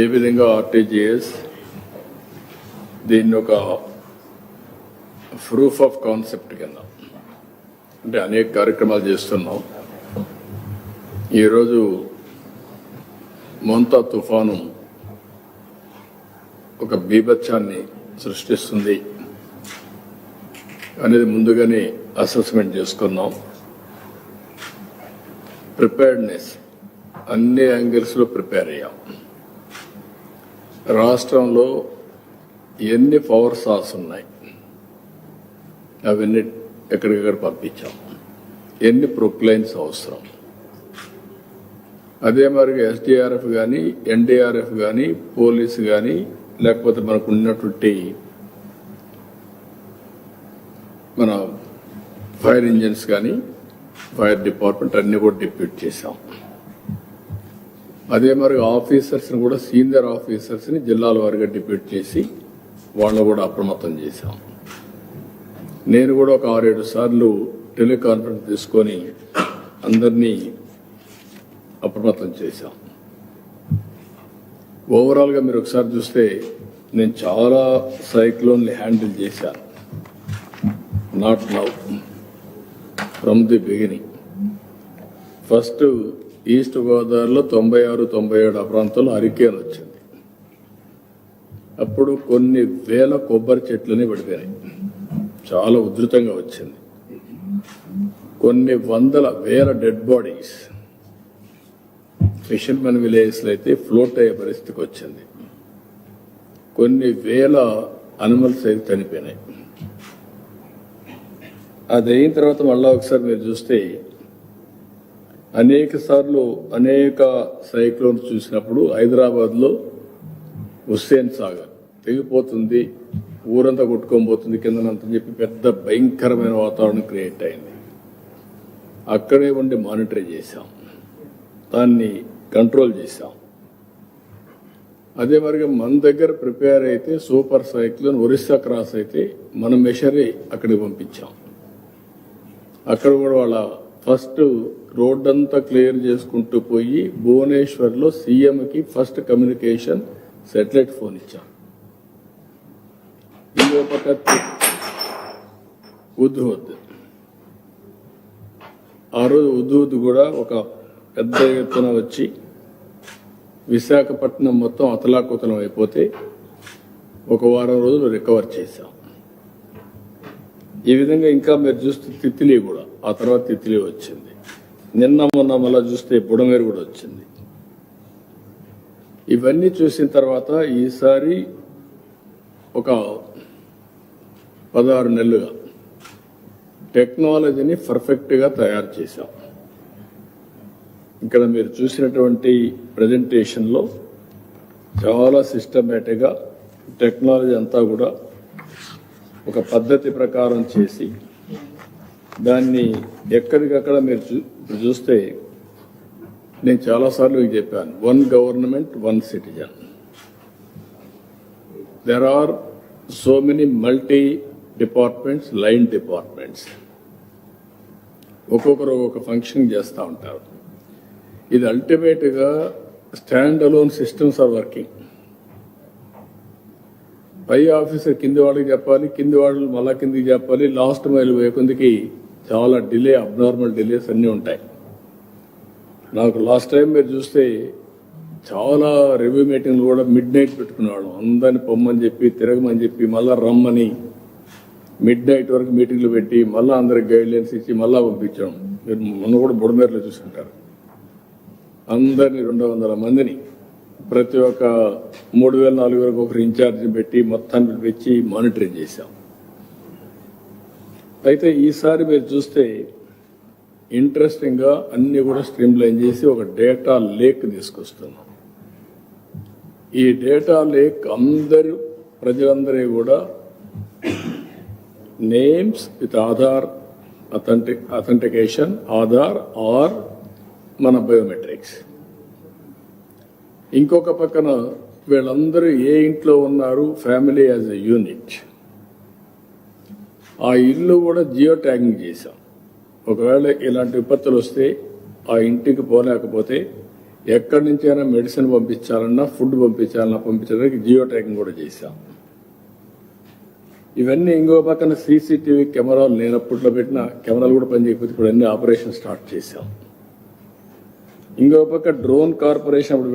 ఏ విధంగా ఆర్టీజీఎస్ దీన్ని ఒక ప్రూఫ్ ఆఫ్ కాన్సెప్ట్ కింద? అంటే అనేక కార్యక్రమాలు చేస్తున్నాం. ఈరోజు మొంతా తుఫాను ఒక బీభత్సాన్ని సృష్టిస్తుంది అనేది ముందుగానే అసెస్మెంట్ చేసుకున్నాం. ప్రిపేర్డ్నెస్ అన్ని యాంగిల్స్లో ప్రిపేర్ అయ్యాం. రాష్ట్రంలో ఎన్ని పవర్ సాల్స్ ఉన్నాయి? అవన్నీ ఎక్కడికక్కడ పంపించాం. ఎన్ని ప్రొక్లైన్స్ అవసరం? అదే మరి ఎస్డిఆర్ఎఫ్ కానీ ఎన్డీఆర్ఎఫ్ కానీ పోలీసు కానీ లేకపోతే మనకు ఉన్నటువంటి మన ఫైర్ ఇంజిన్స్ కానీ ఫైర్ డిపార్ట్మెంట్ అన్నీ కూడా డిప్యూట్ చేశాం. అదే మరి ఆఫీసర్స్ని కూడా సీనియర్ ఆఫీసర్స్ని జిల్లాల వారిగా డిప్యూట్ చేసి వాళ్ళని కూడా అప్రమత్తం చేశాం నేను కూడా ఒక ఆరేడు సార్లు టెలికాన్ఫరెన్స్ తీసుకొని అందరినీ అప్రమత్తం చేశాం ఓవరాల్గా మీరు ఒకసారి చూస్తే నేను చాలా సైక్లోన్ని హ్యాండిల్ చేశాను. Not now from the beginning. First east గోదావరిలో తొంభై ఆరు తొంభై ఏడు ఆ ప్రాంతంలో హరికేన్ వచ్చింది. అప్పుడు కొన్ని వేల కొబ్బరి చెట్లని పడిపోయినాయి. చాలా ఉధృతంగా వచ్చింది. కొన్ని వందల వేల డెడ్ బాడీస్ ఫిషర్మెన్ విలేజ్లో అయితే ఫ్లోట్ అయ్యే పరిస్థితికి వచ్చింది. కొన్ని వేల అనిమల్స్ అయితే చనిపోయినాయి. అది అయిన తర్వాత మళ్ళా ఒకసారి మీరు చూస్తే అనేక సార్లు అనేక సైక్లోన్స్ చూసినప్పుడు హైదరాబాద్లో హుస్సేన్ సాగర్ తెగిపోతుంది ఊరంతా కొట్టుకోబోతుంది కిందనంత చెప్పి పెద్ద భయంకరమైన వాతావరణం క్రియేట్ అయింది. అక్కడే ఉండి మానిటర్ చేశాం. దాన్ని కంట్రోల్ చేశాం. అదే మరిగా మన దగ్గర ప్రిపేర్ అయితే సూపర్ సైక్లోన్ ఒరిస్సా క్రాస్ అయితే మనం మెషరీ అక్కడికి పంపించాం. అక్కడ కూడా వాళ్ళ ఫస్ట్ రోడ్ అంతా క్లియర్ చేసుకుంటూ పోయి భువనేశ్వర్లో సీఎంకి ఫస్ట్ కమ్యూనికేషన్ సెటిలైట్ ఫోన్ ఇచ్చాం. ఇంకో పక్క ఉద్హుద్ ఆ రోజు ఉద్హుద్ కూడా ఒక పెద్ద ఎత్తున వచ్చి విశాఖపట్నం మొత్తం అతలాకుతలం అయిపోతే ఒక వారం రోజులు రికవర్ చేశాం. ఈ విధంగా ఇంకా మీరు చూస్తే తిత్లీ కూడా ఆ తర్వాత తిత్లీ వచ్చింది. నిన్న మొన్న మళ్ళా చూస్తే బుడమేరు కూడా వచ్చింది. ఇవన్నీ చూసిన తర్వాత ఈసారి ఒక పదహారు నెలలుగా టెక్నాలజీని పర్ఫెక్ట్గా తయారు చేశాం. ఇక్కడ మీరు చూసినటువంటి ప్రజెంటేషన్లో చాలా సిస్టమేటిక్గా టెక్నాలజీ అంతా కూడా ఒక పద్ధతి ప్రకారం చేసి దాన్ని ఎక్కడికక్కడ మీరు చూ చూస్తే నేను చాలాసార్లు చెప్పాను. One government one citizen there are so many multi departments line departments ఒక్కొక్కరు ఒక్కొక్క ఫంక్షన్ చేస్తూ ఉంటారు. ఇది అల్టిమేట్గా stand alone systems are working pi officer కింది వాళ్ళకి చెప్పాలి కింది వాళ్ళు మళ్ళా కిందికి చెప్పాలి. లాస్ట్ మైల్ వేకొందికి చాలా డిలే అబ్నార్మల్ డిలేస్ అన్నీ ఉంటాయి. నాకు లాస్ట్ టైం మీరు చూస్తే చాలా రివ్యూ మీటింగ్లు కూడా మిడ్ నైట్ పెట్టుకునేవాళ్ళం. అందరిని పొమ్మని చెప్పి తిరగమని చెప్పి మళ్ళీ రమ్మని మిడ్ నైట్ వరకు మీటింగ్లు పెట్టి మళ్ళీ అందరికి గైడ్లైన్స్ ఇచ్చి మళ్ళా పంపించాం. మీరు మొన్న కూడా బుడమేరలో చూసుకుంటారు. అందరిని రెండు వందల మందిని ప్రతి ఒక్క మూడు వేల నాలుగు వేలకు ఒకరు ఇన్ఛార్జిని పెట్టి మొత్తాన్ని పెట్టి మానిటరింగ్ చేశాం. అయితే ఈసారి మీరు చూస్తే ఇంట్రెస్టింగ్గా అన్నీ కూడా స్ట్రీమ్ లైన్ చేసి ఒక డేటా లేక్ తీసుకొస్తున్నాం. ఈ డేటా లేక్ అందరు ప్రజలందరూ కూడా names with Aadhaar authentic authentication Aadhaar are మన బయోమెట్రిక్స్. ఇంకొక పక్కన వీళ్ళందరూ ఏ ఇంట్లో ఉన్నారు? ఫ్యామిలీ యాజ్ ఎ యూనిట్ ఆ ఇల్లు కూడా జియో ట్యాగింగ్ చేశాం. ఒకవేళ ఇలాంటి విపత్తులు వస్తే ఆ ఇంటికి పోలేకపోతే ఎక్కడి నుంచైనా అయినా మెడిసిన్ పంపించాలన్నా ఫుడ్ పంపించాలన్నా పంపించడానికి జియో ట్యాగింగ్ కూడా చేశాం. ఇవన్నీ ఇంకో పక్కన సీసీటీవీ కెమెరాలు లేనప్పట్లో పెట్టిన కెమెరాలు కూడా పనిచేయకపోతే ఇప్పుడు అన్ని ఆపరేషన్ స్టార్ట్ చేశాం. ఇంకో పక్క డ్రోన్ కార్పొరేషన్